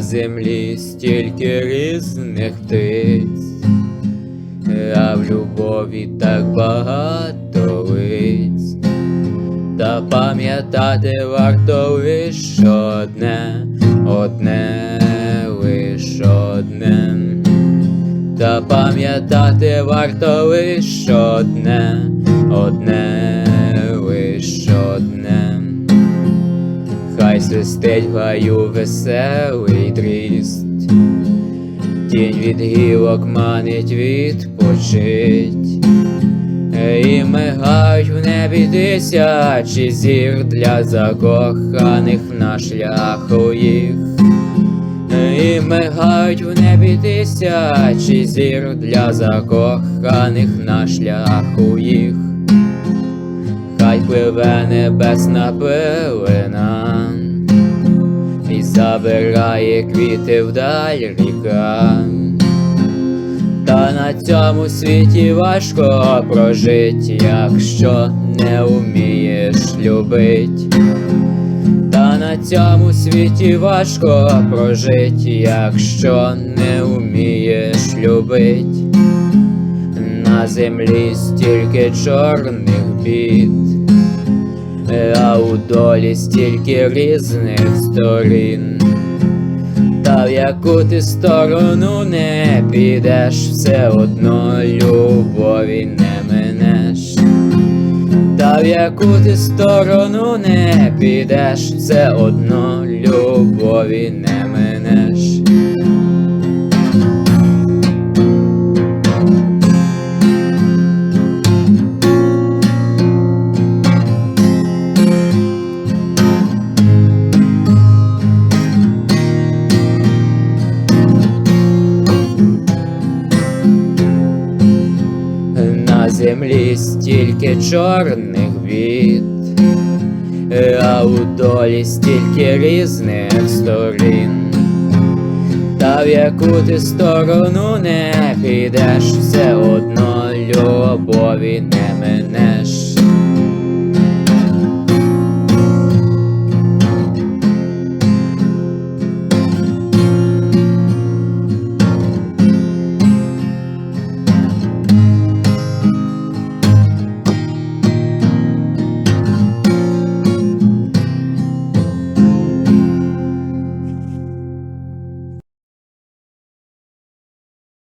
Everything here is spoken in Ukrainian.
землі стільки різних птиць, а в любові так багато лиць, та пам'ятати варто лиш одне, одне, лиш одне, та пам'ятати варто лиш одне, одне, лиш одне. Хай свистить в гаю веселий дріст, Тінь від гілок манить відпочить, І мигають в небі тисячі зір для закоханих на шляху їх. І мигають в небі тисячі зір для закоханих на шляху їх. Хай пливе небесна пилина забирає квіти вдаль ріка Та на цьому світі важко прожить, якщо не вмієш любить. Та на цьому світі важко прожить, якщо не вмієш любить. На землі стільки чорних бід, а у долі стільки різних сторін. Та в яку ти сторону не підеш, все одно любові не минеш. Та в яку ти сторону не підеш, все одно любові не минеш. Стільки чорних бід, а у долі стільки різних сторін. Та в яку ти сторону не підеш, все одно любові не минеш.